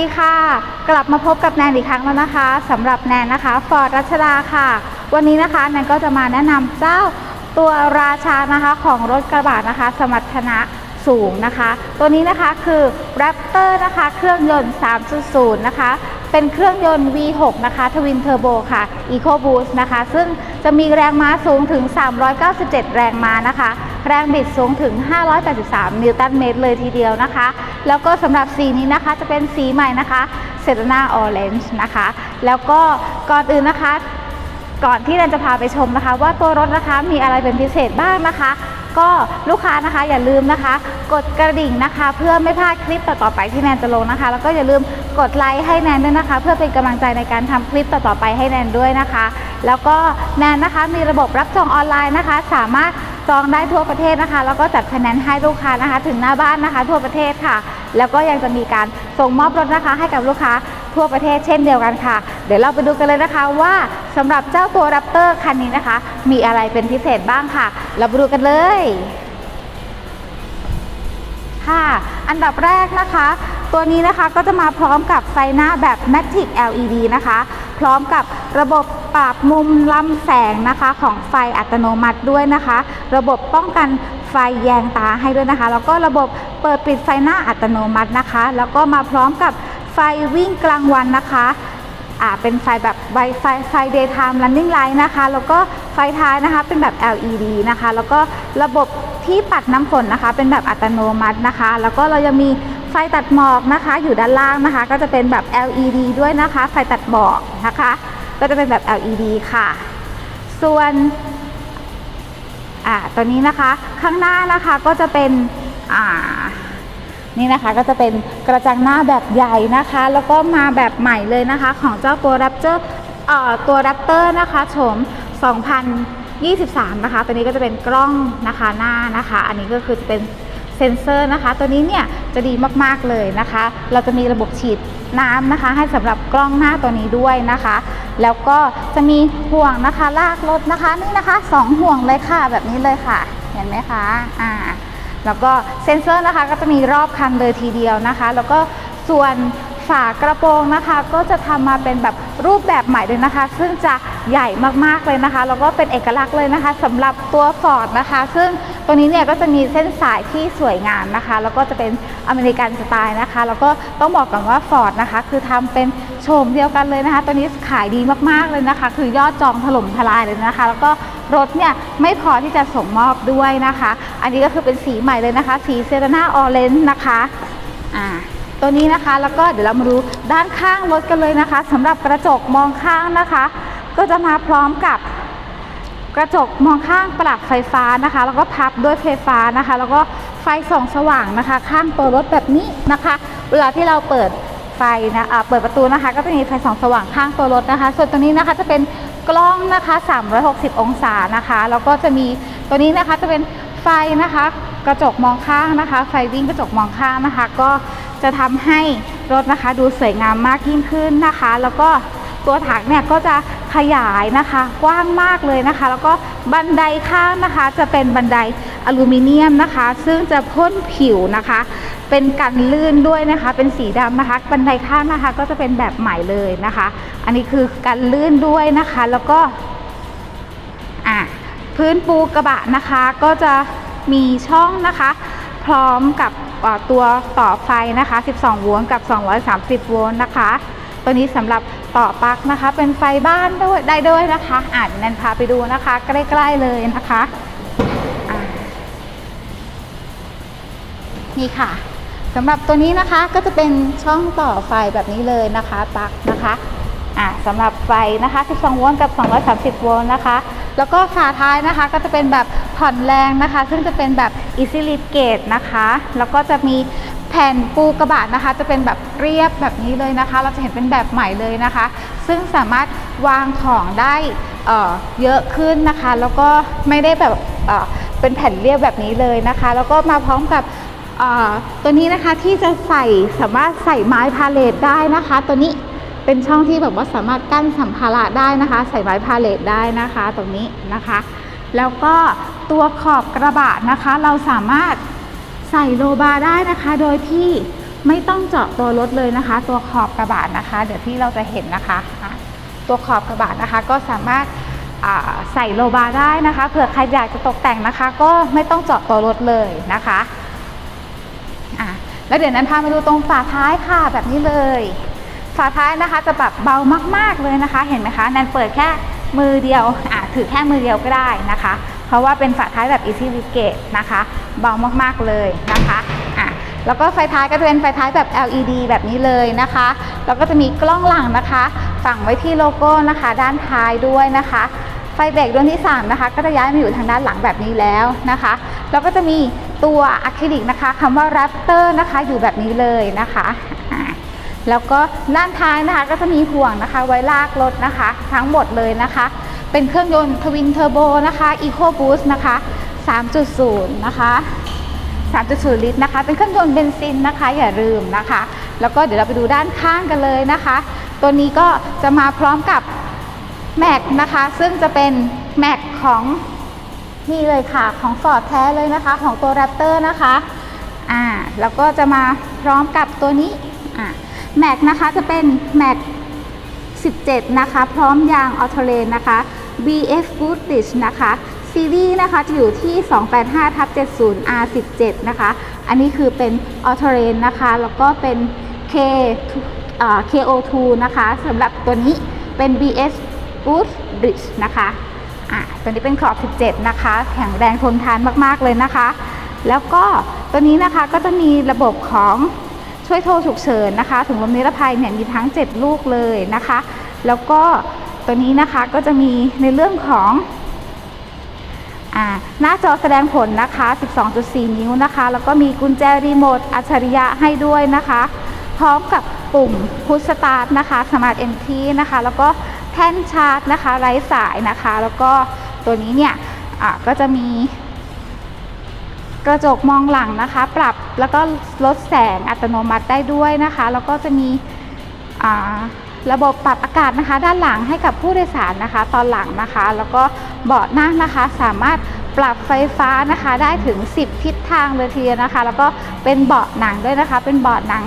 สวัสดีค่ะ กลับมาพบกับแนนอีกครั้งแล้วนะคะสำหรับแนนนะคะฟอร์ดรัชดาค่ะ วันนี้นะคะแนนก็จะมาแนะนำเจ้าตัวราชานะคะของรถกระบะนะคะ สมรรถนะสูงนะคะ ตัวนี้นะคะคือ Raptor นะคะ เครื่องยนต์ 3.0 นะคะ เป็นเครื่องยนต์ V6 นะคะทวินเทอร์โบค่ะ EcoBoost นะคะ ซึ่งจะมีแรงม้าสูงถึง 397 แรงม้านะคะ แรงบิดสูงถึง 583 นิวตันเมตรเลยทีเดียวนะคะ แล้วก็สำหรับสีนี้นะคะจะเป็นสีใหม่นะคะเซ r นาออเรนจ์นะคะ แล้วก็ก่อนอื่นนะคะ ก่อนที่แนนจะพาไปชมนะคะ ว่าตัวรถนะคะมีอะไรเป็นพิเศษบ้างนะคะก็ลูกค้านะคะอย่าลืมนะคะ กดกระดิ่งนะคะ เพื่อไม่พลาดคลิปต่อๆไปที่แนนจะลงนะคะ แล้วก็อย่าลืม กดไลค์ให้แนนด้วยนะคะ เพื่อเป็นกำลังใจในการทำคลิปต่อๆไปให้แนนด้วยนะคะ แล้วก็แนนนะคะมีระบบรับจองออนไลน์นะคะ สามารถจองได้ทั่วประเทศนะคะ แล้วก็จัดคะแนนให้ลูกค้านะคะ ถึงหน้าบ้านนะคะ ทั่วประเทศค่ะ แล้วก็ยังจะมีการส่งมอบรถนะคะ ให้กับลูกค้าทั่วประเทศเช่นเดียวกันค่ะ เดี๋ยวเราไปดูกันเลยนะคะว่าสำหรับเจ้าตัว Raptor คันนี้นะคะ มีอะไรเป็นพิเศษบ้างค่ะ เราไปดูกันเลยค่ะ อันดับแรกนะคะ ตัวนี้นะคะก็จะมาพร้อมกับไฟหน้าแบบ Matic LED นะคะ พร้อมกับระบบปรับมุมลำแสงนะคะของไฟอัตโนมัติด้วยนะคะ ระบบป้องกันไฟแยงตาให้ด้วยนะคะ แล้วก็ระบบเปิดปิดไฟหน้าอัตโนมัตินะคะ แล้วก็มาพร้อมกับไฟวิ่งกลางวันนะคะอ่าเป็นไฟแบบไฟไฟไฟ daytime running light นะคะ แล้วก็ไฟท้ายนะคะเป็นแบบ LED นะคะ แล้วก็ระบบที่ปัดน้ำฝนนะคะ เป็นแบบอัตโนมัตินะคะ แล้วก็เรายังมี ไฟตัดหมอกนะคะ อยู่ด้านล่างนะคะ ก็จะเป็นแบบ LED ด้วยนะคะ ไฟตัดหมอกนะคะ ก็จะเป็นแบบ LED ค่ะ ส่วนอ่าตัวนี้นะคะข้างหน้านะคะก็จะเป็นอ่านี่นะคะก็จะเป็นกระจังหน้าแบบใหญ่นะคะ แล้วก็มาแบบใหม่เลยนะคะ ของเจ้าตัว Raptor เอ่อตัว Raptor นะคะโฉม2023 นะคะ ตัวนี้ก็จะเป็นกล้องนะคะหน้านะคะ อันนี้ก็คือจะเป็น เซนเซอร์นะคะ ตัวนี้เนี่ยจะดีมากๆเลยนะคะ เราจะมีระบบฉีดน้ำนะคะ ให้สำหรับกล้องหน้าตัวนี้ด้วยนะคะ แล้วก็จะมีห่วงนะคะลากรถนะคะนี่นะคะสองห่วงเลยค่ะแบบนี้เลยค่ะ เห็นไหมคะอ่าแล้วก็เซนเซอร์นะคะก็จะมีรอบคันเลยทีเดียวนะคะ แล้วก็ส่วน ฝากระโปรงนะคะ ก็จะทำมาเป็นแบบรูปแบบใหม่เลยนะคะ ซึ่งจะใหญ่มากๆเลยนะคะแล้วก็เป็นเอกลักษณ์เลยนะคะสำหรับตัว Ford นะคะ ซึ่งตัวนี้เนี่ยก็จะมีเส้นสายที่สวยงามนะคะ แล้วก็จะเป็นอเมริกันสไตล์นะคะ แล้วก็ต้องบอกก่อนว่า Ford นะคะ คือทำเป็นโฉมเดียวกันเลยนะคะ ตัวนี้ขายดีมากๆเลยนะคะ คือยอดจองถล่มทลายเลยนะคะ แล้วก็รถเนี่ยไม่พอที่จะส่งมอบด้วยนะคะ อันนี้ก็คือเป็นสีใหม่เลยนะคะ สีเซ r นาออเรนจ์นะคะอ่า ตัวนี้นะคะ แล้วก็เดี๋ยวเรามาดูด้านข้างรถกันเลยนะคะสำหรับกระจกมองข้างนะคะ ก็จะมาพร้อมกับกระจกมองข้างปรับไฟฟ้านะคะ แล้วก็พับด้วยไฟฟ้านะคะ แล้วก็ไฟส่องสว่างนะคะ ข้างตัวรถแบบนี้นะคะ เวลาที่เราเปิดไฟนะอ่าเปิดประตูนะคะ ก็จะมีไฟส่องสว่างข้างตัวรถนะคะ ส่วนตัวนี้นะคะจะเป็นกล้องนะคะ 360 องศานะคะ แล้วก็จะมีตัวนี้นะคะจะเป็นไฟนะคะ กระจกมองข้างนะคะ ไฟวิ่งกระจกมองข้างนะคะ ก็ จะทำให้รถนะคะดูสวยงามมากยิ่งขึ้นนะคะ แล้วก็ตัวถังเนี่ยก็จะขยายนะคะ กว้างมากเลยนะคะ แล้วก็บันไดข้างนะคะ จะเป็นบันไดอลูมิเนียมนะคะ ซึ่งจะพ่นผิวนะคะ เป็นกันลื่นด้วยนะคะ เป็นสีดำนะคะ บันไดข้างนะคะ ก็จะเป็นแบบใหม่เลยนะคะ อันนี้คือกันลื่นด้วยนะคะ แล้วก็อะพื้นปูกระบะนะคะ ก็จะมีช่องนะคะ พร้อมกับตัวต่อไฟนะคะ 12 โวลต์กับ 230 โวลต์นะคะ ตัวนี้สำหรับต่อปลั๊กนะคะ เป็นไฟบ้านด้วยได้ด้วยนะคะอ่านนันพาไปดูนะคะ ใกล้ๆเลยนะคะะนี่ค่ะสำหรับตัวนี้นะคะก็จะเป็นช่องต่อไฟแบบนี้เลยนะคะปลั๊กนะคะ อะสำหรับไฟนะคะ 12 โวลต์กับ 230 โวลต์นะคะ แล้วก็ฝาท้ายนะคะก็จะเป็นแบบผ่อนแรงนะคะ ซึ่งจะเป็นแบบ easy lift gate นะคะ แล้วก็จะมีแผ่นปูกระบะนะคะ จะเป็นแบบเรียบแบบนี้เลยนะคะ เราจะเห็นเป็นแบบใหม่เลยนะคะ ซึ่งสามารถวางของได้เออเยอะขึ้นนะคะ แล้วก็ไม่ได้แบบเออเป็นแผ่นเรียบแบบนี้เลยนะคะ แล้วก็มาพร้อมกับอ่าตัวนี้นะคะที่จะใส่สามารถใส่ไม้พาเลทได้นะคะ ตัวนี้ เป็นช่องที่แบบว่าสามารถกั้นสัมภาระได้นะคะ ใส่ไม้พาเลทได้นะคะตรงนี้นะคะ แล้วก็ตัวขอบกระบะนะคะ เราสามารถใส่โลบาได้นะคะ โดยที่ไม่ต้องเจาะตัวรถเลยนะคะ ตัวขอบกระบะนะคะ เดี๋ยวที่เราจะเห็นนะคะ ตัวขอบกระบะนะคะก็สามารถใส่โลบาได้นะคะเผื่อใครอยากจะตกแต่งนะคะ ก็ไม่ต้องเจาะตัวรถเลยนะคะอะแล้วเดี๋ยวนั้นพามาดูตรงฝาท้ายค่ะแบบนี้เลย ฝาท้ายนะคะจะแบบเบามากๆเลยนะคะ เห็นไหมคะแนนเปิดแค่มือเดียวอะถือแค่มือเดียวก็ได้นะคะ เพราะว่าเป็นฝาท้ายแบบ easy lift นะคะ เบามากๆเลยนะคะอะแล้วก็ไฟท้ายก็จะเป็นไฟท้ายแบบ LED แบบนี้เลยนะคะ แล้วก็จะมีกล้องหลังนะคะฝังไว้ที่โลโก้นะคะ ด้านท้ายด้วยนะคะ ไฟเบรกดวงที่ 3 นะคะ ก็จะย้ายมาอยู่ทางด้านหลังแบบนี้แล้วนะคะ แล้วก็จะมีตัวอะคริลิกนะคะคำว่า Raptor นะคะอยู่แบบนี้เลยนะคะ แล้วก็ด้านท้ายนะคะก็จะมีห่วงนะคะ ไว้ลากรถนะคะ ทั้งหมดเลยนะคะ เป็นเครื่องยนต์ทวินเทอร์โบนะคะ Eco Boost นะคะ 3.0 นะคะ3.0 ลิตรนะคะ เป็นเครื่องยนต์เบนซินนะคะ อย่าลืมนะคะ แล้วก็เดี๋ยวเราไปดูด้านข้างกันเลยนะคะ ตัวนี้ก็จะมาพร้อมกับแม็กนะคะ ซึ่งจะเป็นแม็กของนี่เลยค่ะ ของฟอร์ดแท้เลยนะคะ ของตัว Raptor นะคะ อ่า แล้วก็จะมาพร้อมกับตัวนี้ อ่า แม็กนะคะจะเป็นแม็ก17 นะคะ พร้อมยางออโตเลนนะคะ BF Goodrich นะคะ ซีรีส์นะคะจะอยู่ที่ 285ทับ70 R17 นะคะ อันนี้คือเป็นออโตเลนนะคะ แล้วก็เป็น K อ่า KO2 นะคะสำหรับตัวนี้เป็น BS Goodrich นะคะอะตัวนี้เป็นขอบ 17 นะคะ แข็งแรงทนทานมาก ๆ เลยนะคะ แล้วก็ตัวนี้นะคะก็จะมีระบบของ ช่วยโทรฉุกเฉินนะคะถุงลมนิรภัยเนี่ยมีทั้ง 7 ลูกเลยนะคะ แล้วก็ตัวนี้นะคะก็จะมีในเรื่องของหน้าจอแสดงผลนะคะ 12.4 นิ้วนะคะ แล้วก็มีกุญแจรีโมท อัจฉริยะให้ด้วยนะคะ พร้อมกับปุ่มพุชสตาร์ทนะคะ สมาร์ทเอนทีนะคะ แล้วก็แท่นชาร์จนะคะ ไร้สายนะคะ แล้วก็ตัวนี้เนี่ยก็จะมี กระจกมองหลังนะคะ ปรับแล้วก็ลดแสงอัตโนมัติได้ด้วยนะคะ แล้วก็จะมีระบบปรับอากาศนะคะ ด้านหลังให้กับผู้โดยสารนะคะ ตอนหลังนะคะ แล้วก็เบาะนั่งนะคะ สามารถปรับไฟฟ้านะคะได้ถึง 10 ทิศทางเลยทีเดียวนะคะ แล้วก็เป็นเบาะหนังด้วยนะคะ เป็นเบาะหนัง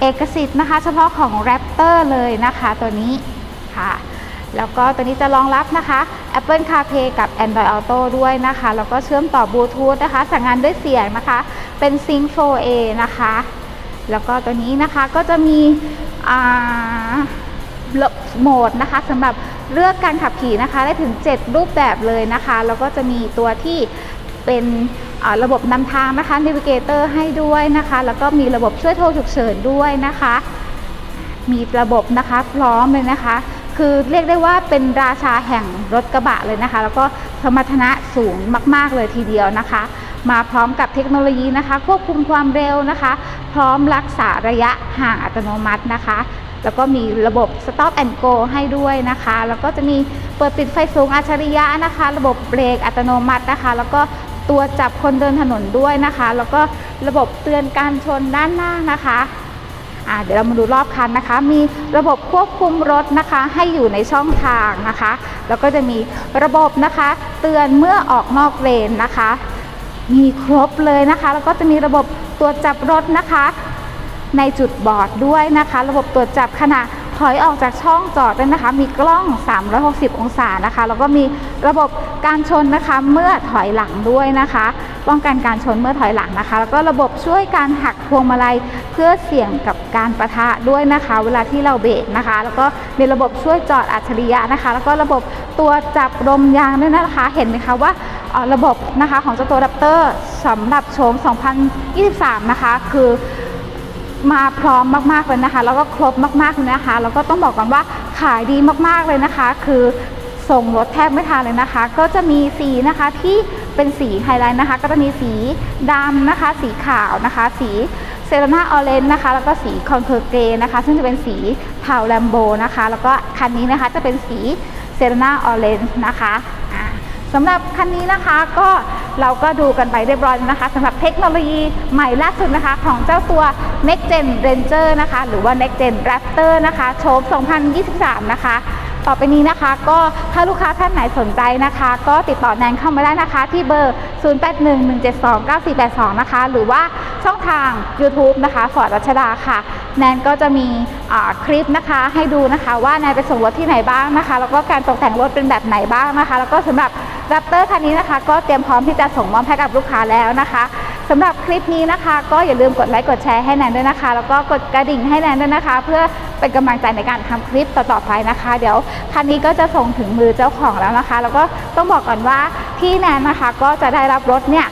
เอกสิทธิ์นะคะ เฉพาะของ Raptor เลยนะคะ ตัวนี้ค่ะ แล้วก็ตัวนี้จะรองรับนะคะ Apple CarPlay กับ Android Auto ด้วยนะคะ แล้วก็เชื่อมต่อบลูทูธนะคะ สั่งงานด้วยเสียงนะคะ เป็น Sync 4A นะคะ แล้วก็ตัวนี้นะคะก็จะมีโหมดนะคะสำหรับเลือกการขับขี่นะคะ ได้ถึง 7 รูปแบบเลยนะคะ แล้วก็จะมีตัวที่เป็นระบบนำทางนะคะ Navigator ให้ด้วยนะคะ แล้วก็มีระบบช่วยโทรฉุกเฉินด้วยนะคะ มีระบบนะคะพร้อมเลยนะคะ คือเรียกได้ว่าเป็นราชาแห่งรถกระบะเลยนะคะ แล้วก็สมรรถนะสูงมาก ๆ เลยทีเดียวนะคะ มาพร้อมกับเทคโนโลยีนะคะ ควบคุมความเร็วนะคะ พร้อมรักษาระยะห่างอัตโนมัตินะคะ แล้วก็มีระบบ stop and go ให้ด้วยนะคะ แล้วก็จะมีเปิดปิดไฟสูงอัจฉริยะนะคะ ระบบเบรกอัตโนมัตินะคะ แล้วก็ตัวจับคนเดินถนนด้วยนะคะ แล้วก็ระบบเตือนการชนด้านหน้านะคะ เดี๋ยวเรามาดูรอบคันนะคะ มีระบบควบคุมรถนะคะ ให้อยู่ในช่องทางนะคะ แล้วก็จะมีระบบนะคะ เตือนเมื่อออกนอกเลนนะคะ มีครบเลยนะคะ แล้วก็จะมีระบบตรวจจับรถนะคะ ในจุดบอดด้วยนะคะ ระบบตรวจจับขณะ ถอยออกจากช่องจอดด้วยนะคะ มีกล้อง 360 องศานะคะ แล้วก็มีระบบการชนนะคะ เมื่อถอยหลังด้วยนะคะ ป้องกันการชนเมื่อถอยหลังนะคะ แล้วก็ระบบช่วยการหักพวงมาลัยเพื่อเสี่ยงกับการประทะด้วยนะคะ เวลาที่เราเบรกนะคะ แล้วก็มีระบบช่วยจอดอัจฉริยะนะคะ แล้วก็ระบบตัวจับลมยางด้วยนะคะ เห็นไหมคะว่าระบบนะคะของเจ้าตัว Raptor สำหรับโฉม2023 นะคะ คือ มาพร้อมมากๆเลยนะคะ แล้วก็ครบมากๆเลยนะคะ แล้วก็ต้องบอกก่อนว่าขายดีมากๆเลยนะคะ คือส่งรถแทบไม่ทันเลยนะคะ ก็จะมีสีนะคะที่เป็นสีไฮไลท์นะคะ ก็จะมีสีดำนะคะ สีขาวนะคะ สีเซรานาออเรนนะคะ แล้วก็สีคอนเคอร์เกรนะคะ ซึ่งจะเป็นสีเทาแลมโบนะคะ แล้วก็คันนี้นะคะจะเป็นสีเซรานาออเรนนะคะ สำหรับคันนี้นะคะก็เราก็ดูกันไปเรียบร้อยนะคะสำหรับเทคโนโลยีใหม่ล่าสุดนะคะ ของเจ้าตัว Next Gen Ranger นะคะ หรือว่า Next Gen Raptor นะคะโฉม2023 นะคะ ต่อไปนี้นะคะ ก็ถ้าลูกค้าท่านไหนสนใจนะคะ ก็ติดต่อแนนเข้ามาได้นะคะ ที่เบอร์ 0811729482 นะคะ หรือว่าช่องทาง YouTube นะคะฟอร์ดรัชดาค่ะ แนนก็จะมีคลิปนะคะให้ดูนะคะว่าแนนไปส่งรถที่ไหนบ้างนะคะ แล้วก็การตกแต่งรถเป็นแบบไหนบ้างนะคะ แล้วก็สำหรับ แรปเตอร์คันนี้นะคะ ก็เตรียมพร้อมที่จะส่งมอบให้กับลูกค้าแล้วนะคะสำหรับคลิปนี้นะคะ ก็อย่าลืมกดไลค์กดแชร์ให้แนนด้วยนะคะ แล้วก็กดกระดิ่งให้แนนด้วยนะคะ เพื่อเป็นกำลังใจในการทำคลิปต่อๆไปนะคะ เดี๋ยวคันนี้ก็จะส่งถึงมือเจ้าของแล้วนะคะ แล้วก็ต้องบอกก่อนว่าที่แนนนะคะ ก็จะได้รับรถเนี่ย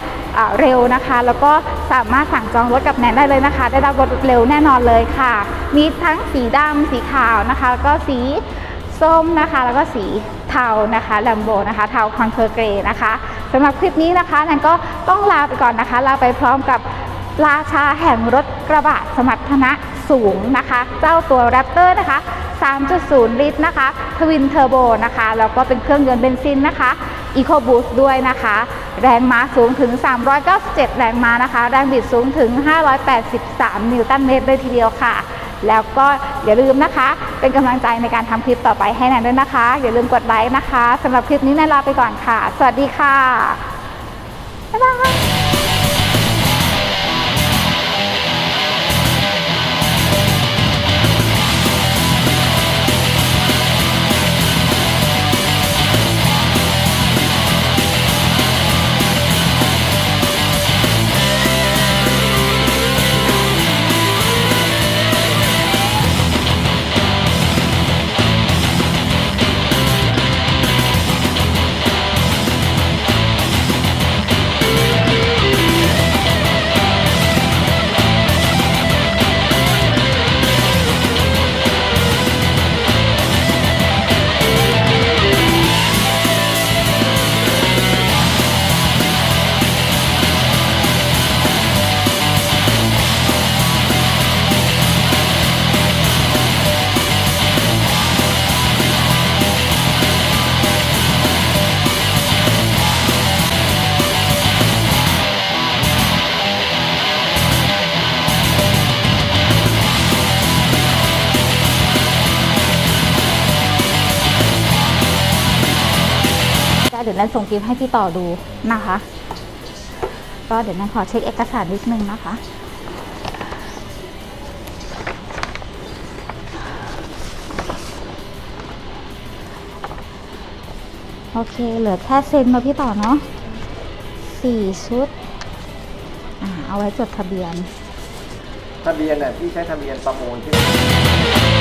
เร็วนะคะ แล้วก็สามารถสั่งจองรถกับแนนได้เลยนะคะ ได้รับรถเร็วแน่นอนเลยค่ะ มีทั้งสีดำสีขาวนะคะ แล้วก็สี ส้มนะคะ แล้วก็สีเทานะคะแลมโบนะคะ เทาคอนเคอร์เกรนะคะสำหรับคลิปนี้นะคะแนนก็ต้องลาไปก่อนนะคะ ลาไปพร้อมกับราชาแห่งรถกระบะสมรรถนะสูงนะคะ เจ้าตัวแรปเตอร์นะคะ 3.0 ลิตรนะคะทวินเทอร์โบนะคะ แล้วก็เป็นเครื่องยนต์เบนซินนะคะ Eco Boost ด้วยนะคะ แรงม้าสูงถึง 397 แรงม้านะคะ แรงบิดสูงถึง 583 นิวตันเมตรเลยทีเดียวค่ะ แล้วก็อย่าลืมนะคะ เป็นกำลังใจในการทำคลิปต่อไปให้แนนด้วยนะคะ อย่าลืมกดไลค์นะคะสำหรับคลิปนี้แนนลาไปก่อนค่ะ สวัสดีค่ะบ๊ายบาย ยวนั้นส่งคลิปให้พี่ต่อดูนะคะ ก็เดี๋ยวนันขอเช็คเอกสารนิดนึงนะคะโอเค เหลือแค่เซ็นมาพี่ต่อเนาะสี่ชุด อ่า เอาไว้จดทะเบียน ทะเบียนน่ะพี่ใช้ทะเบียนประมูลที่ไหม